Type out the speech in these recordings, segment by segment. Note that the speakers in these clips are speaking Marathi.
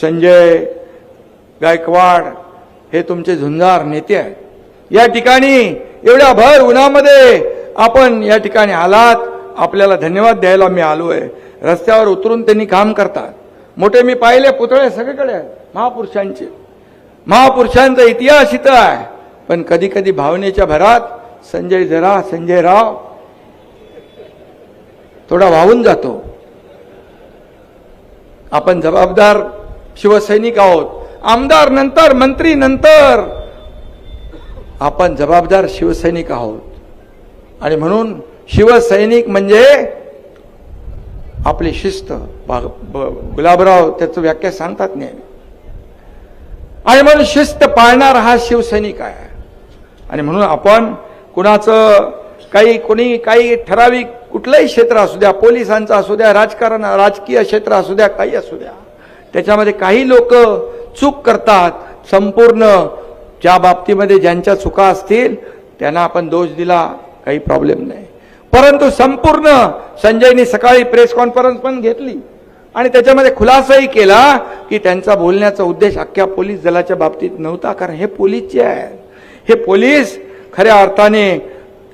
संजय गायकवाड हे तुमचे झुंजार नेते आहेत. या ठिकाणी एवढ्या भर उन्हामध्ये आपण या ठिकाणी आलात. आपल्याला धन्यवाद द्यायला मी आलो आहे रस्त्यावर उतरून त्यांनी काम करतात. मोठे मी पाहिले पुतळे सगळीकडे आहेत. महापुरुषांचे. महापुरुषांचा इतिहास इथं आहे. पण कधी कधी भावनेच्या भरात संजय जरा संजय राव थोडा वाहून जातो. आपण जबाबदार शिवसैनिक आहोत. आमदार नंतर मंत्री नंतर. आपण जबाबदार शिवसैनिक आहोत. आणि म्हणून शिवसैनिक म्हणजे आपली शिस्त. गुलाबराव त्याचं व्याख्या सांगतात नेहमी. आणि म्हणून शिस्त पाळणारा हा शिवसैनिक आहे. आणि म्हणून आपण कुणाचं काही कोणी काही ठराविक कुठलंही क्षेत्र असू द्या पोलिसांचं असू द्या राजकारण राजकीय क्षेत्र असू द्या काही असू द्या. त्याच्यामध्ये काही लोक चूक करतात. संपूर्ण ज्या बाबतीमध्ये ज्यांच्या चुका असतील त्यांना आपण दोष दिला काही प्रॉब्लेम नाही. परंतु संपूर्ण संजयनी सकाळी प्रेस कॉन्फरन्स पण घेतली. आणि त्याच्यामध्ये खुलासाही केला की त्यांचा बोलण्याचा उद्देश अख्ख्या पोलीस दलाच्या बाबतीत नव्हता कारण हे पोलीसचे आहेत. हे पोलीस खऱ्या अर्थाने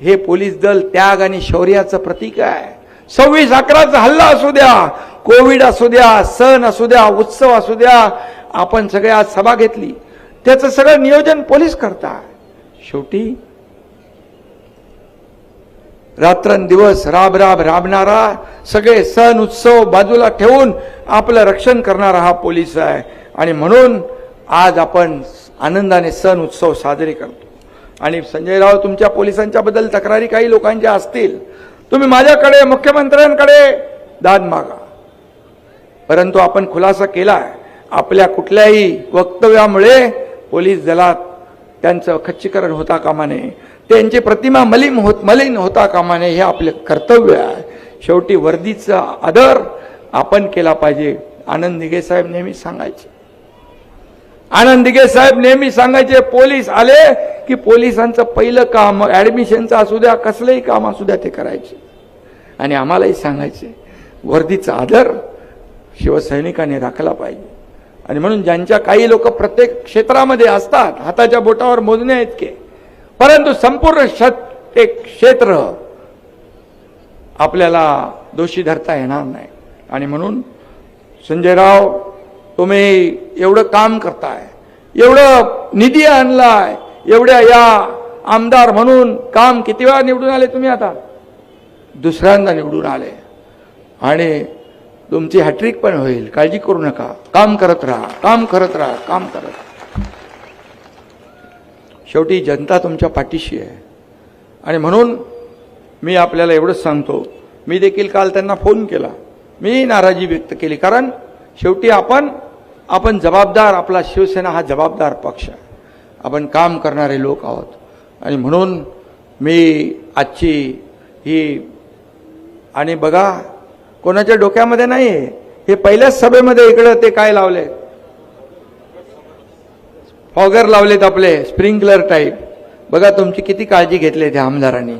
हे पोलीस दल त्याग आणि शौर्याचं प्रतीक आहे. सव्वीस अकराचा हल्ला असू द्या कोविड असू द्या सण असू द्या उत्सव असू द्या आपण सगळे आज सभा घेतली. त्याचं सगळं नियोजन पोलीस करता शेवटी रात्रंदिवस राब राब राबणारा सगळे सण उत्सव बाजूला ठेवून आपलं रक्षण करणारा हा पोलीस आहे. आणि म्हणून आज आपण आनंदाने सण उत्सव साजरे करतो. आणि संजय राव तुमच्या पोलिसांच्या बद्दल तक्रारी काही लोकांच्या असतील. तुम्ही माझ्याकडे मुख्यमंत्र्यांकडे दाद मागा. परंतु आपण खुलासा केला आपल्या कुठल्याही वक्तव्यामुळे पोलीस दलात त्यांचं खच्चीकरण होता कामा नये. त्यांची प्रतिमा मलिन होत मलिन होता कामा नये हे आपले कर्तव्य आहे. शेवटी वर्दीचा आदर आपण केला पाहिजे. आनंद दिघे साहेब नेहमी सांगायचे. आनंद दिघे साहेब नेहमी सांगायचे पोलीस आले की पोलिसांचं पहिलं काम ऍडमिशनचं असू द्या कसलंही काम असू द्या ते करायचे. आणि आम्हालाही सांगायचे वर्दीचा आदर शिवसैनिकांनी राखला पाहिजे. आणि म्हणून ज्यांच्या काही लोक प्रत्येक क्षेत्रामध्ये असतात हाताच्या बोटावर मोजण्या इतके परंतु संपूर्ण शत एक क्षेत्र आपल्याला दोषी धरता येणार नाही. आणि म्हणून संजयराव तुम्ही एवढं काम करताय एवढं निधी आणलाय एवढ्या या आमदार म्हणून काम किती वेळा निवडून आले तुम्ही आता? दुसऱ्यांदा निवडून आले. आणि तुमची हॅट्रिक पण होईल. काळजी करू नका. काम करत राहा. काम करत राहा. काम करत राहा. शेवटी जनता तुमच्या पाठीशी आहे. आणि म्हणून मी आपल्याला एवढंच सांगतो. मी देखील काल त्यांना फोन केला. मी नाराजी व्यक्त केली. कारण शेवटी आपण आपण जबाबदार आपला शिवसेना हा जबाबदार पक्ष आहे. आपण काम करणारे लोक आहोत. आणि म्हणून मी आजची ही आणि बघा कोणाच्या डोक्यामध्ये नाही आहे हे पहिल्याच सभेमध्ये इकडं ते काय लावले? फॉगर लावलेत आपले स्प्रिंकलर टाईप. बघा तुमची किती काळजी घेतली त्या आमदारांनी.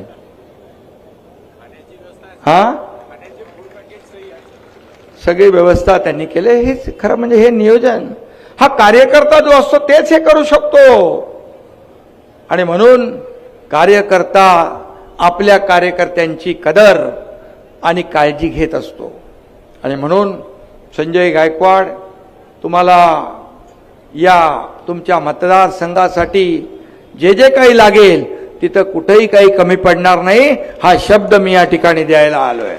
हा? सगळी व्यवस्था त्यांनी केले. हेच खरं म्हणजे हे नियोजन. हा कार्यकर्ता जो असतो तेच हे करू शकतो. आणि म्हणून कार्यकर्ता आपल्या कार्यकर्त्यांची कदर आणि काळजी घेत असतो. आणि म्हणून संजय गायकवाड तुम्हाला या तुमच्या मतदारसंघासाठी जे जे काही लागेल तिथं कुठेही काही कमी पडणार नाही हा शब्द मी या ठिकाणी द्यायला आलो आहे